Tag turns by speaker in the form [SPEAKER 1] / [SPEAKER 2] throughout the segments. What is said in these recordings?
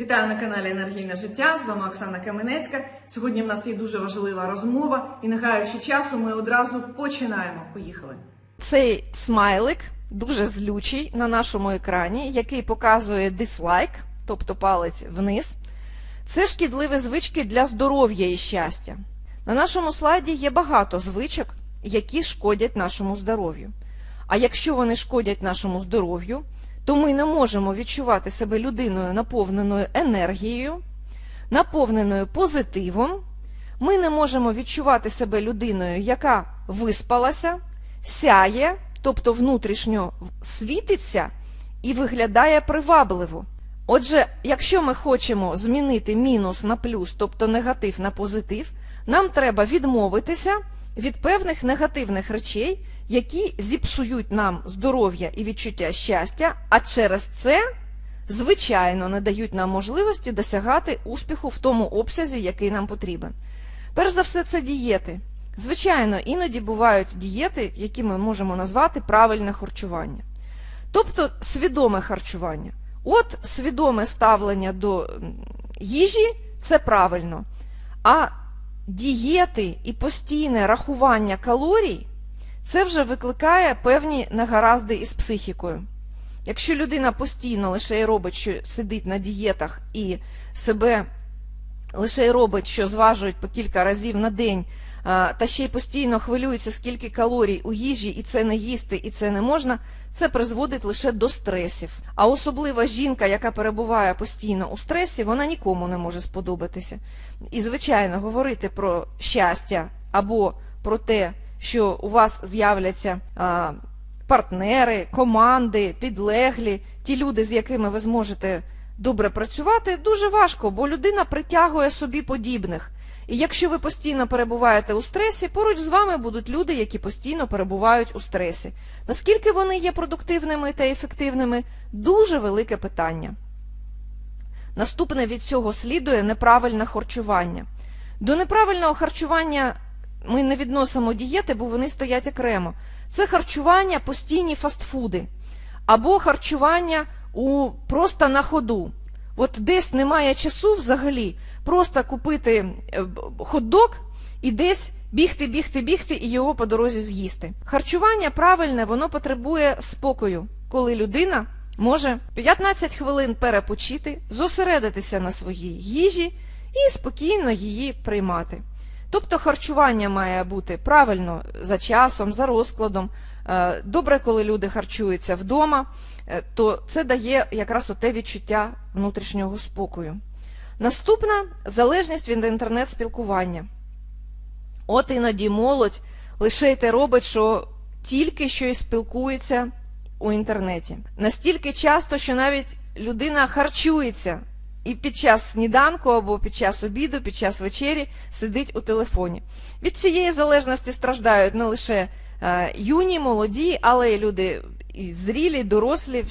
[SPEAKER 1] Вітаю на каналі Енергійне життя. З вами Оксана Каменецька. Сьогодні в нас є дуже важлива розмова, і не гаючи часу, ми одразу починаємо. Поїхали.
[SPEAKER 2] Цей смайлик дуже злючий на нашому екрані, який показує дизлайк, тобто палець вниз. Це шкідливі звички для здоров'я і щастя. На нашому слайді є багато звичок, які шкодять нашому здоров'ю. А якщо вони шкодять нашому здоров'ю, то ми не можемо відчувати себе людиною, наповненою енергією, наповненою позитивом. Ми не можемо відчувати себе людиною, яка виспалася, сяє, тобто внутрішньо світиться і виглядає привабливо. Отже, якщо ми хочемо змінити мінус на плюс, тобто негатив на позитив, нам треба відмовитися від певних негативних речей, які зіпсують нам здоров'я і відчуття щастя, а через це, звичайно, не дають нам можливості досягати успіху в тому обсязі, який нам потрібен. Перш за все, це дієти. Звичайно, іноді бувають дієти, які ми можемо назвати правильне харчування. Тобто свідоме харчування. От свідоме ставлення до їжі це правильно. А дієти і постійне рахування калорій це вже викликає певні негаразди із психікою. Якщо людина постійно лише й робить, що сидить на дієтах і себе лише й робить, що зважують по кілька разів на день, та ще й постійно хвилюється, скільки калорій у їжі, і це не їсти, і це не можна, це призводить лише до стресів. А особлива жінка, яка перебуває постійно у стресі, вона нікому не може сподобатися. І, звичайно, говорити про щастя або про те, що у вас з'являться партнери, команди, підлеглі, ті люди, з якими ви зможете добре працювати, дуже важко, бо людина притягує собі подібних. І якщо ви постійно перебуваєте у стресі, поруч з вами будуть люди, які постійно перебувають у стресі. Наскільки вони є продуктивними та ефективними дуже велике питання. Наступне від цього слідує неправильне харчування. До неправильного харчування ми не відносимо дієти, бо вони стоять окремо. Це харчування постійні фастфуди або харчування у просто на ходу. От десь немає часу взагалі, просто купити е, хот-дог і десь бігти, бігти, бігти і його по дорозі з'їсти. Харчування правильне, воно потребує спокою, коли людина може 15 хвилин перепочити, зосередитися на своїй їжі і спокійно її приймати. Тобто харчування має бути правильно за часом, за розкладом. Е, Добре, коли люди харчуються вдома, е, то це дає якраз оте відчуття внутрішнього спокою. Наступна залежність від інтернет-спілкування. От іноді молодь лише й те робить, що тільки що і спілкується у інтернеті. Настільки часто, що навіть людина харчується і під час сніданку або під час обіду, під час вечері сидить у телефоні. Від цієї залежності страждають не лише е, юні, молоді, але й люди і зрілі, дорослі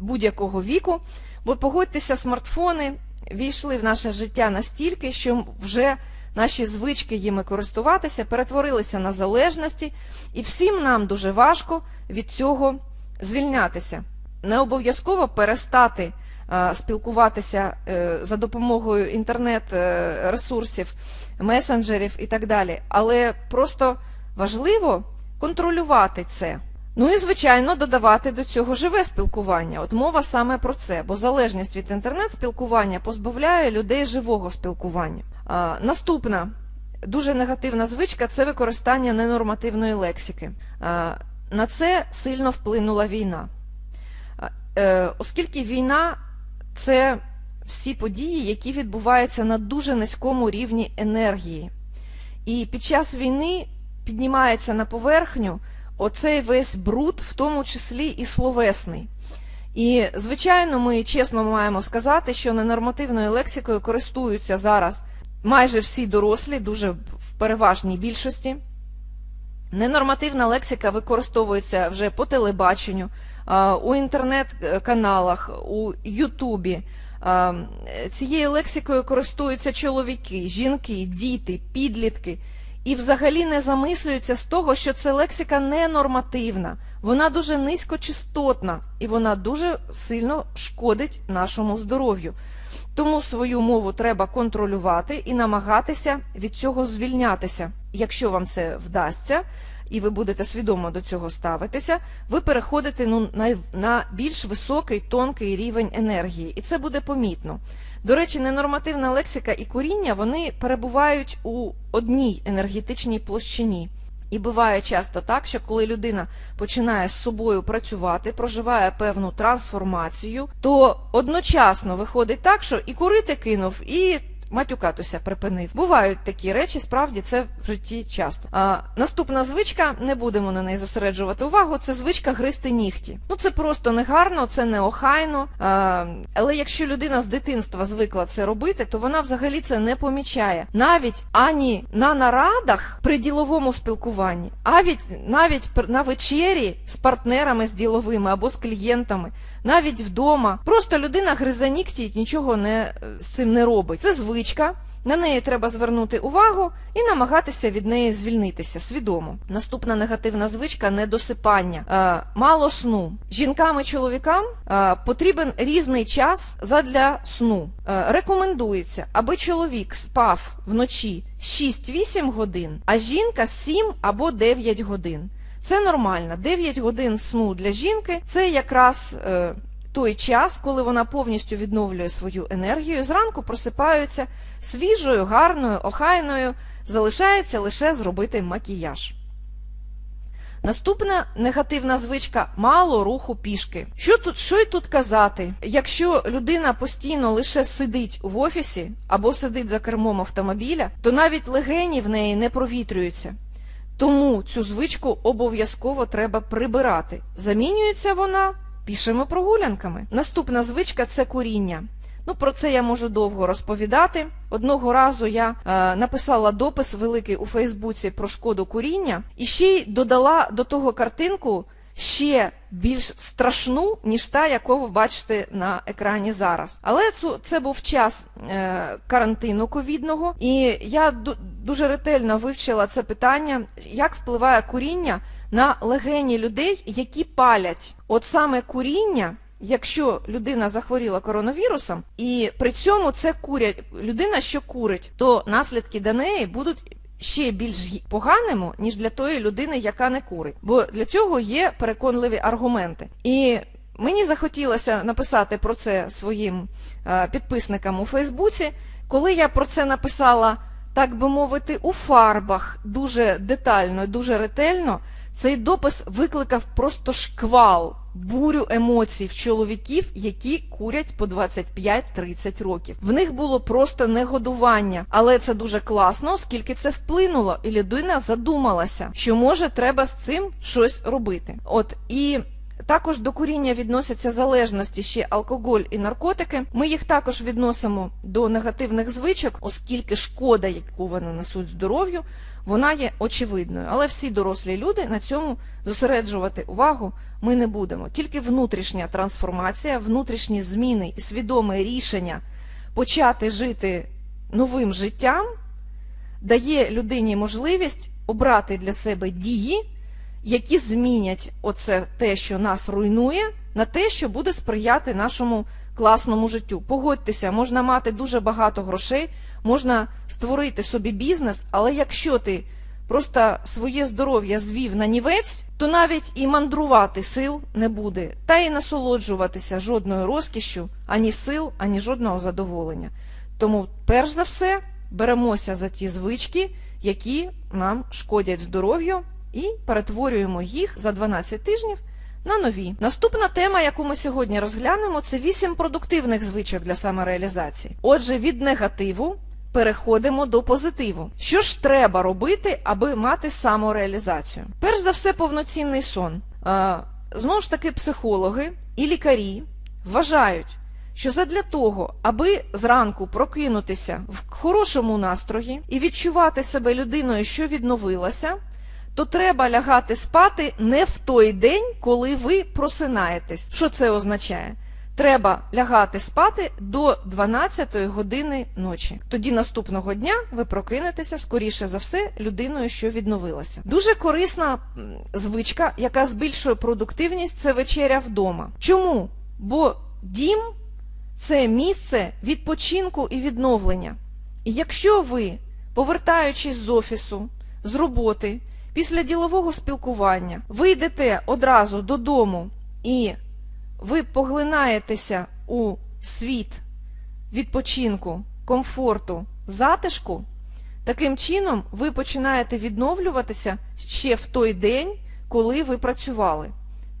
[SPEAKER 2] будь-якого віку. Бо погодьтеся, смартфони війшли в наше життя настільки, що вже наші звички їми користуватися перетворилися на залежності, і всім нам дуже важко від цього звільнятися. Не обов'язково перестати спілкуватися е, за допомогою інтернет-ресурсів, месенджерів і так далі, але просто важливо контролювати це. Ну і, звичайно, додавати до цього живе спілкування. От мова саме про це, бо залежність від інтернет-спілкування позбавляє людей живого спілкування. А, наступна дуже негативна звичка це використання ненормативної лексики. А, на це сильно вплинула війна. А, е, оскільки війна це всі події, які відбуваються на дуже низькому рівні енергії. І під час війни піднімається на поверхню оцей весь бруд, в тому числі і словесний. І, звичайно, ми чесно маємо сказати, що ненормативною лексикою користуються зараз майже всі дорослі, дуже в переважній більшості. Ненормативна лексика використовується вже по телебаченню, у інтернет-каналах, у Ютубі. Цією лексикою користуються чоловіки, жінки, діти, підлітки. і взагалі не замислюються з того, що це лексика ненормативна, вона дуже низькочастотна і вона дуже сильно шкодить нашому здоров'ю. Тому свою мову треба контролювати і намагатися від цього звільнятися. Якщо вам це вдасться, і ви будете свідомо до цього ставитися, ви переходите ну, на, на більш високий тонкий рівень енергії, і це буде помітно. До речі, ненормативна лексика і коріння вони перебувають у одній енергетичній площині. І буває часто так, що коли людина починає з собою працювати, проживає певну трансформацію, то одночасно виходить так, що і курити кинув, і матюкатися припинив. Бувають такі речі, справді це в житті часто. А, наступна звичка, не будемо на неї зосереджувати увагу, це звичка гризти нігті. Ну це просто негарно, це неохайно. А, але якщо людина з дитинства звикла це робити, то вона взагалі це не помічає. Навіть ані на нарадах при діловому спілкуванні, а навіть пр- на вечері з партнерами з діловими або з клієнтами. Навіть вдома просто людина гризе нігті і нічого не е, з цим не робить. Це звичка. На неї треба звернути увагу і намагатися від неї звільнитися свідомо. Наступна негативна звичка недосипання, е, мало сну. Жінкам і чоловікам е, потрібен різний час задля сну. Рекомендується, аби чоловік спав вночі 6-8 годин, а жінка 7 або 9 годин. Це нормально. 9 годин сну для жінки це якраз е, той час, коли вона повністю відновлює свою енергію. Зранку просипаються свіжою, гарною, охайною. Залишається лише зробити макіяж. Наступна негативна звичка мало руху пішки. Що тут що й тут казати? Якщо людина постійно лише сидить в офісі або сидить за кермом автомобіля, то навіть легені в неї не провітрюються. Тому цю звичку обов'язково треба прибирати. Замінюється вона пішими прогулянками. Наступна звичка це куріння. Ну, про це я можу довго розповідати. Одного разу я е, написала допис великий у Фейсбуці про шкоду куріння і ще й додала до того картинку ще більш страшну, ніж та, яку ви бачите на екрані зараз. Але це, був час е, карантину ковідного, і я дуже ретельно вивчила це питання, як впливає куріння на легені людей, які палять. От саме куріння. Якщо людина захворіла коронавірусом, і при цьому це курять людина, що курить, то наслідки для неї будуть ще більш поганими, ніж для тої людини, яка не курить. Бо для цього є переконливі аргументи. І мені захотілося написати про це своїм е, підписникам у Фейсбуці. Коли я про це написала, так би мовити, у фарбах дуже детально, дуже ретельно, цей допис викликав просто шквал, бурю емоцій в чоловіків, які курять по 25-30 років. В них було просто негодування, але це дуже класно, оскільки це вплинуло, і людина задумалася, що може треба з цим щось робити. От і. Також до куріння відносяться залежності ще алкоголь і наркотики. Ми їх також відносимо до негативних звичок, оскільки шкода, яку вони несуть здоров'ю, вона є очевидною. Але всі дорослі люди на цьому зосереджувати увагу ми не будемо. Тільки внутрішня трансформація, внутрішні зміни і свідоме рішення почати жити новим життям дає людині можливість обрати для себе дії, які змінять оце те, що нас руйнує, на те, що буде сприяти нашому класному життю. Погодьтеся, можна мати дуже багато грошей, можна створити собі бізнес, але якщо ти просто своє здоров'я звів на нівець, то навіть і мандрувати сил не буде, та й насолоджуватися жодною розкішшю, ані сил, ані жодного задоволення. Тому, перш за все, беремося за ті звички, які нам шкодять здоров'ю, і перетворюємо їх за 12 тижнів на нові. Наступна тема, яку ми сьогодні розглянемо, це 8 продуктивних звичок для самореалізації. Отже, від негативу переходимо до позитиву. Що ж треба робити, аби мати самореалізацію? Перш за все, повноцінний сон. Знову ж таки, психологи і лікарі вважають, що задля того, аби зранку прокинутися в хорошому настрої і відчувати себе людиною, що відновилася, то треба лягати спати не в той день, коли ви просинаєтесь. Що це означає? треба лягати спати до 12 години ночі. Тоді наступного дня ви прокинетеся, скоріше за все, людиною, що відновилася. Дуже корисна звичка, яка збільшує продуктивність, це вечеря вдома. Чому? Бо дім це місце відпочинку і відновлення. І якщо ви, повертаючись з офісу, з роботи, після ділового спілкування, ви йдете одразу додому і ви поглинаєтеся у світ відпочинку, комфорту, затишку, таким чином ви починаєте відновлюватися ще в той день, коли ви працювали.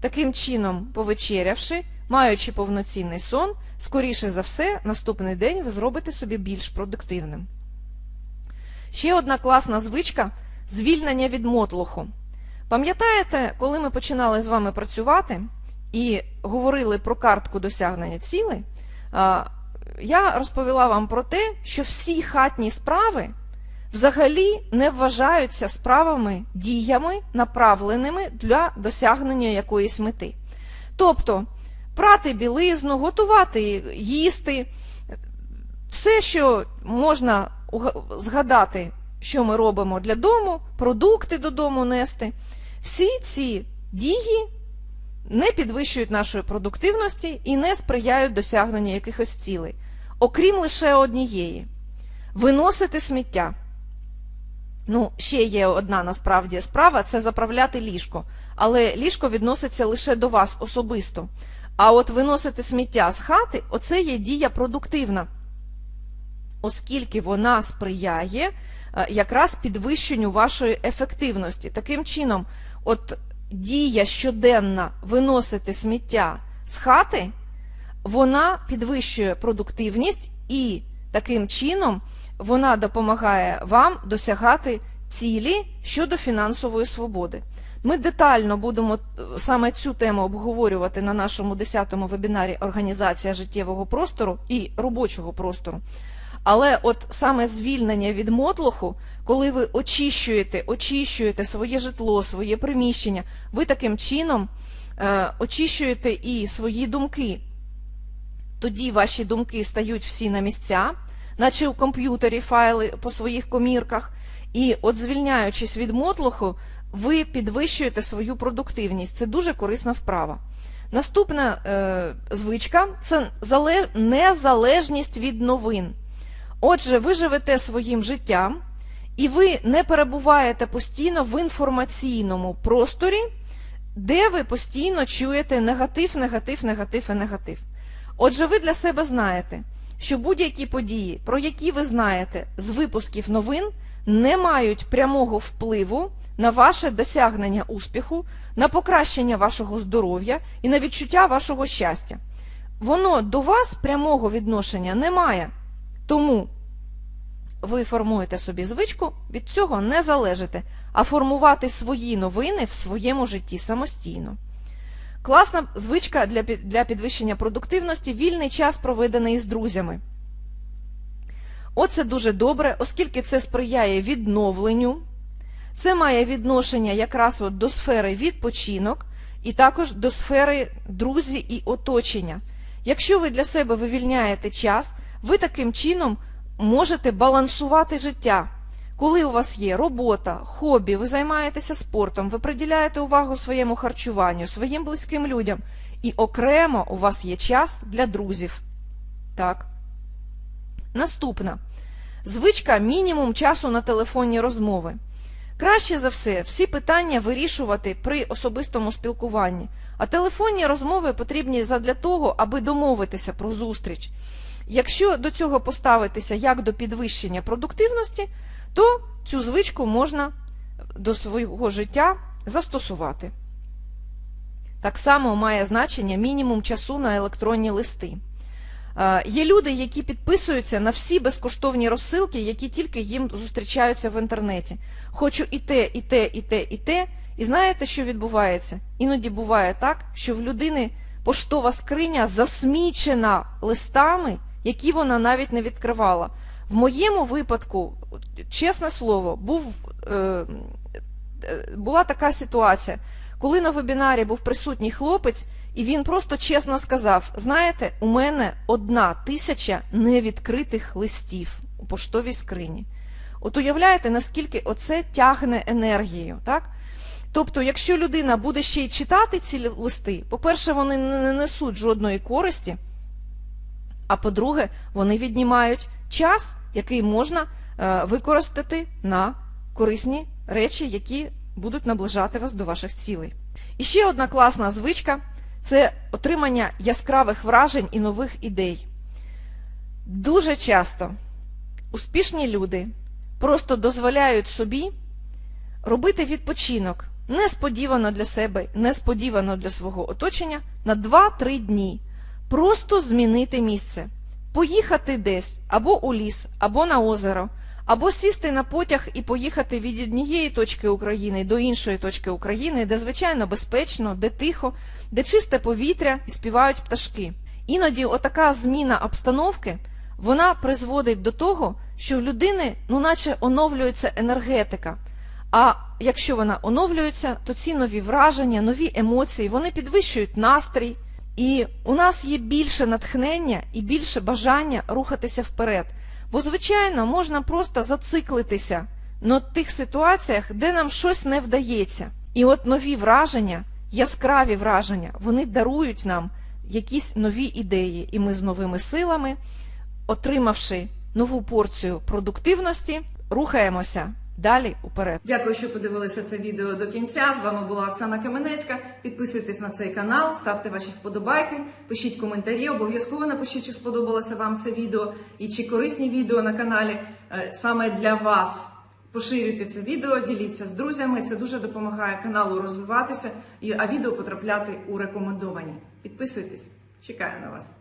[SPEAKER 2] Таким чином, повечерявши, маючи повноцінний сон, скоріше за все, наступний день ви зробите собі більш продуктивним. Ще одна класна звичка звільнення від мотлуху. Пам'ятаєте, коли ми починали з вами працювати і говорили про картку досягнення цілей, я розповіла вам про те, що всі хатні справи взагалі не вважаються справами, діями, направленими для досягнення якоїсь мети. Тобто прати білизну, готувати їсти, все, що можна згадати, що ми робимо для дому, продукти додому нести, всі ці дії не підвищують нашої продуктивності і не сприяють досягненню якихось цілей, окрім лише однієї виносити сміття. Ну, ще є одна насправді справа це заправляти ліжко. Але ліжко відноситься лише до вас особисто. А от виносити сміття з хати оце є дія продуктивна, оскільки вона сприяє е, якраз підвищенню вашої ефективності. Таким чином, от дія щоденна виносити сміття з хати, вона підвищує продуктивність і таким чином вона допомагає вам досягати цілі щодо фінансової свободи. Ми детально будемо е, саме цю тему обговорювати на нашому 10-му вебінарі Організація життєвого простору і робочого простору. Але от саме звільнення від мотлоху, коли ви очищуєте, очищуєте своє житло, своє приміщення, ви таким чином е, очищуєте і свої думки. Тоді ваші думки стають всі на місця, наче у комп'ютері файли по своїх комірках. І от звільняючись від мотлоху, ви підвищуєте свою продуктивність. Це дуже корисна вправа. Наступна е, звичка це залеж... незалежність від новин. Отже, ви живете своїм життям, і ви не перебуваєте постійно в інформаційному просторі, де ви постійно чуєте негатив, негатив, негатив і негатив. Отже, ви для себе знаєте, що будь-які події, про які ви знаєте з випусків новин, не мають прямого впливу на ваше досягнення успіху, на покращення вашого здоров'я і на відчуття вашого щастя. Воно до вас прямого відношення не має. Тому ви формуєте собі звичку, від цього не залежите, а формувати свої новини в своєму житті самостійно. Класна звичка для, підвищення продуктивності вільний час проведений з друзями. Оце дуже добре, оскільки це сприяє відновленню. Це має відношення якраз от до сфери відпочинок і також до сфери друзі і оточення. Якщо ви для себе вивільняєте час, ви таким чином можете балансувати життя. Коли у вас є робота, хобі, ви займаєтеся спортом, ви приділяєте увагу своєму харчуванню, своїм близьким людям, і окремо у вас є час для друзів. Так. Наступна. Звичка мінімум часу на телефонні розмови. Краще за все, всі питання вирішувати при особистому спілкуванні, а телефонні розмови потрібні задля того, аби домовитися про зустріч. Якщо до цього поставитися як до підвищення продуктивності, то цю звичку можна до свого життя застосувати. Так само має значення мінімум часу на електронні листи. Е, Є люди, які підписуються на всі безкоштовні розсилки, які тільки їм зустрічаються в інтернеті. Хочу і те, і те, і те, і те. І знаєте, що відбувається? Іноді буває так, що в людини поштова скриня засмічена листами, які вона навіть не відкривала. В моєму випадку, чесне слово, був, е, е, була така ситуація, коли на вебінарі був присутній хлопець, І він просто чесно сказав: знаєте, у мене одна тисяча невідкритих листів у поштовій скрині. От уявляєте, наскільки оце тягне енергією, так? Тобто, якщо людина буде ще й читати ці листи, по-перше, вони не несуть жодної користі, а по-друге, вони віднімають час, який можна е, використати на корисні речі, які будуть наближати вас до ваших цілей. І ще одна класна звичка це отримання яскравих вражень і нових ідей. Дуже часто успішні люди просто дозволяють собі робити відпочинок несподівано для себе, несподівано для свого оточення на 2-3 дні. Просто змінити місце, поїхати десь або у ліс, або на озеро, або сісти на потяг і поїхати від однієї точки України до іншої точки України, де звичайно безпечно, де тихо, де чисте повітря і співають пташки. Іноді отака зміна обстановки вона призводить до того, що в людини, ну наче оновлюється енергетика. А якщо вона оновлюється, то ці нові враження, нові емоції, вони підвищують настрій, і у нас є більше натхнення і більше бажання рухатися вперед. Бо, звичайно, можна просто зациклитися на тих ситуаціях, де нам щось не вдається. І от нові враження, яскраві враження, вони дарують нам якісь нові ідеї, і ми з новими силами, отримавши нову порцію продуктивності, рухаємося далі уперед.
[SPEAKER 1] Дякую, що подивилися це відео до кінця. З вами була Оксана Каменецька. Підписуйтесь на цей канал, ставте ваші вподобайки, пишіть коментарі. Обов'язково напишіть, чи сподобалося вам це відео і чи корисні відео на каналі е, саме для вас. Поширюйте це відео, діліться з друзями. Це дуже допомагає каналу розвиватися, і а відео потрапляти у рекомендовані. Підписуйтесь, чекаю на вас.